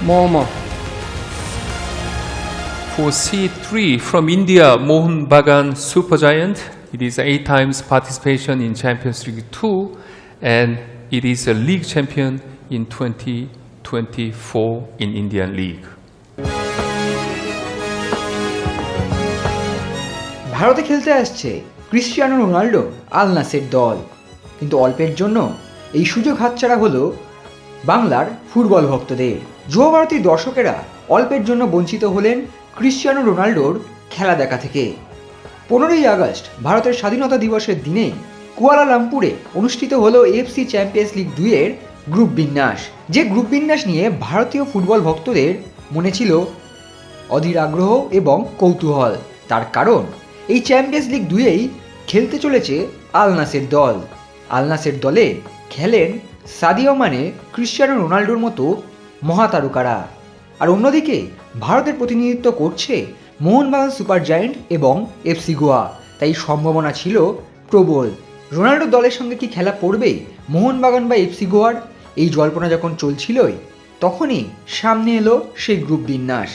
Momo. For C3 from India, Mohan Bagan Supergiant. It is eight times participation in Champions League 2 and it is a league champion in 2024 in Indian League. ভারতে খেলতে আসছে Cristiano Ronaldo আল নাসের দল কিন্তু অল্পের জন্য এই সুযোগ হাতছাড়া হলো বাংলার ফুটবল ভক্তদের। যুব ভারতীর দর্শকেরা অল্পের জন্য বঞ্চিত হলেন ক্রিশ্চিয়ানো রোনাল্ডোর খেলা দেখা থেকে। পনেরোই আগস্ট ভারতের স্বাধীনতা দিবসের দিনে কুয়ালালামপুরে অনুষ্ঠিত হলো এফসি চ্যাম্পিয়ন্স লিগ দুইয়ের গ্রুপ বিন্যাস। যে গ্রুপ বিন্যাস নিয়ে ভারতীয় ফুটবল ভক্তদের মনে ছিল অধীর আগ্রহ এবং কৌতূহল। তার কারণ, এই চ্যাম্পিয়ন্স লিগ দুয়েই খেলতে চলেছে আলনাসের দল। আলনাসের দলে খেলেন সাদিও মানে ক্রিশ্চিয়ানো রোনাল্ডোর মতো মহাতারকারা। আর অন্যদিকে ভারতের প্রতিনিধিত্ব করছে মোহনবাগান সুপার জায়েন্ট এবং এফসি গোয়া। তাই সম্ভাবনা ছিল প্রবল। রোনাল্ডো দলের সঙ্গে কি খেলা পড়বে মোহনবাগান বা এফসি গোয়ার? এই জল্পনা যখন চলছিলই, তখনই সামনে এলো সেই গ্রুপ বিন্যাস।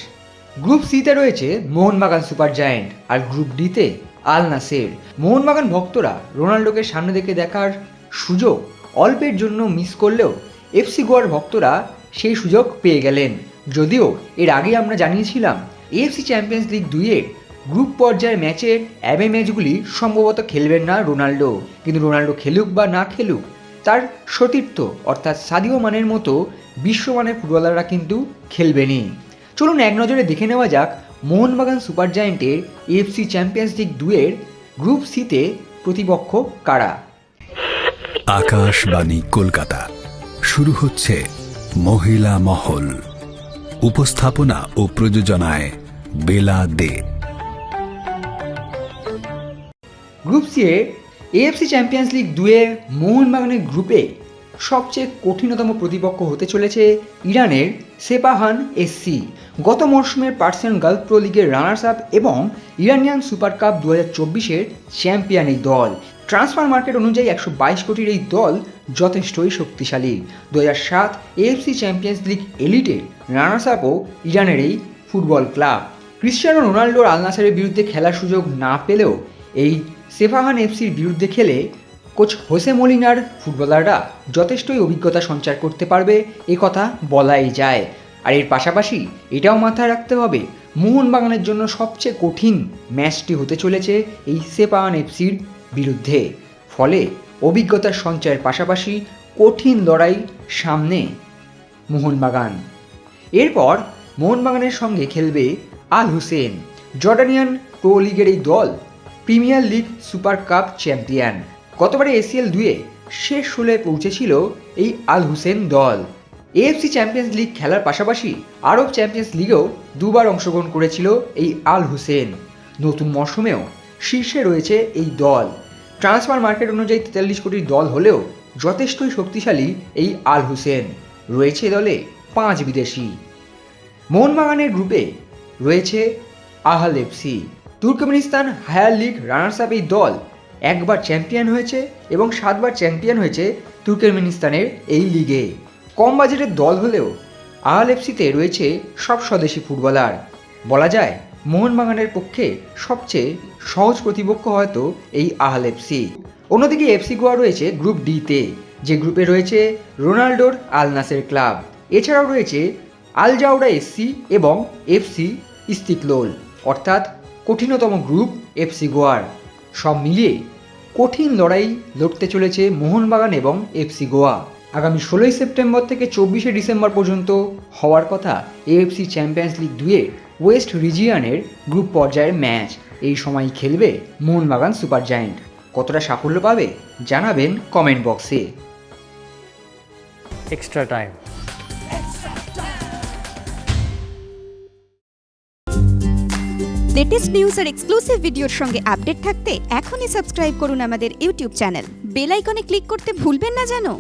গ্রুপ সিতে রয়েছে মোহনবাগান সুপার জায়েন্ট আর গ্রুপ ডিতে আল নাসের। মোহনবাগান ভক্তরা রোনাল্ডোকে সামনে দেখে দেখার সুযোগ অল্পের জন্য মিস করলেও এফসি গোয়ার ভক্তরা সেই সুযোগ পেয়ে গেলেন। যদিও এর আগে আমরা জানিয়েছিলাম এফসি চ্যাম্পিয়ন্স লিগ দুইয়ের গ্রুপ পর্যায়ের ম্যাচের অ্যাবে ম্যাচগুলি সম্ভবত খেলবেন না রোনাল্ডো। কিন্তু রোনাল্ডো খেলুক বা না খেলুক, তার সতীর্থ অর্থাৎ সাদিও মানের মতো বিশ্বমানের ফুটবলাররা কিন্তু খেলবেনই। চলুন এক নজরে দেখে নেওয়া যাক মোহনবাগান সুপার জায়েন্টের এফসি চ্যাম্পিয়ন্স লিগ দুয়ের গ্রুপ সিতে প্রতিপক্ষ কারা। আকাশবাণী কলকাতা। শুরু হচ্ছে মহিলা মহল। উপস্থাপনা ও প্রযোজনায় Bela De. Group C AFC champions league দুয়ের মোহনবাগানের গ্রুপে সবচেয়ে কঠিনতম প্রতিপক্ষ হতে চলেছে ইরানের সেপাহান এসসি গত মরশুমের পার্সিয়ান গালফ প্রো লিগের রানার্স আপ এবং ইরানিয়ান সুপার কাপ দু হাজার চব্বিশের চ্যাম্পিয়ন এই দল। ট্রান্সফার মার্কেট অনুযায়ী একশো বাইশ কোটির এই দল যথেষ্টই শক্তিশালী। দু হাজার সাত এএফসি চ্যাম্পিয়ন্স লিগ এলিটের রানার্স আপও ইরানের এই ফুটবল ক্লাব। ক্রিশ্চিয়ানো রোনাল্ডোর আলনাসারের বিরুদ্ধে খেলার সুযোগ না পেলেও এই সেফাহান এফসির বিরুদ্ধে খেলে কোচ হোসে মলিনার ফুটবলাররা যথেষ্টই অভিজ্ঞতা সঞ্চার করতে পারবে, এ কথা বলাই যায়। আর এর পাশাপাশি এটাও মাথায় রাখতে হবে, মোহনবাগানের জন্য সবচেয়ে কঠিন ম্যাচটি হতে চলেছে এই সেপাহান এফসির বিরুদ্ধে। ফলে অভিজ্ঞতার সঞ্চয়ের পাশাপাশি কঠিন লড়াই সামনে মোহনবাগান। এরপর মোহনবাগানের সঙ্গে খেলবে আল হুসেন, জর্ডানিয়ান প্রো লিগের এই দল, premier league super cup champion. গতবারে এসিএল দুয়ে শেষ ষোলোয় পৌঁছেছিল এই আল হুসেন দল। এএফসি চ্যাম্পিয়ন্স লিগ খেলার পাশাপাশি আরব চ্যাম্পিয়ন্স লিগেও দুবার অংশগ্রহণ করেছিল এই আল হুসেন। নতুন মরশুমেও শীর্ষে রয়েছে এই দল। ট্রান্সফার মার্কেট অনুযায়ী তেতাল্লিশ কোটির দল হলেও যথেষ্টই শক্তিশালী এই আল হুসেন। রয়েছে দলে পাঁচ বিদেশি। মোহনবাগানের গ্রুপে রয়েছে Ahal FC Turkmenistan higher league runners up এই দল একবার চ্যাম্পিয়ন হয়েছে এবং সাতবার চ্যাম্পিয়ন হয়েছে তুর্কমেনিস্তানের এই লিগে। কম বাজেটের দল হলেও আহাল এফসিতে রয়েছে সব স্বদেশি ফুটবলার। বলা যায় মোহনবাগানের পক্ষে সবচেয়ে সহজ প্রতিপক্ষ হয়তো এই আহাল এফসি অন্যদিকে এফসি গোয়া রয়েছে গ্রুপ ডিতে, যে গ্রুপে রয়েছে রোনাল্ডোর আল নাসের ক্লাব। এছাড়াও রয়েছে আল জাউরা এসসি এবং এফসি ইস্তিকলোল অর্থাৎ কঠিনতম গ্রুপ এফসি গোয়ার। সব মিলিয়ে কঠিন লড়াই লড়তে চলেছে মোহনবাগান এবং এফসি গোয়া। আগামী ষোলোই সেপ্টেম্বর থেকে চব্বিশে ডিসেম্বর পর্যন্ত হওয়ার কথা এএফসি চ্যাম্পিয়ন্স লিগ দুয়ে ওয়েস্ট রিজিয়ানের গ্রুপ পর্যায়ের ম্যাচ এই সময় খেলবে মোহনবাগান সুপার জায়েন্ট কতটা সাফল্য পাবে জানাবেন কমেন্ট বক্সে এক্সট্রা টাইম লেটেস্ট নিউজ আর এক্সক্লুসিভ ভিডিওর সঙ্গে আপডেট থাকতে এখনই সাবস্ক্রাইব করুন আমাদের ইউটিউব চ্যানেল বেল আইকনে ক্লিক করতে ভুলবেন না জানো?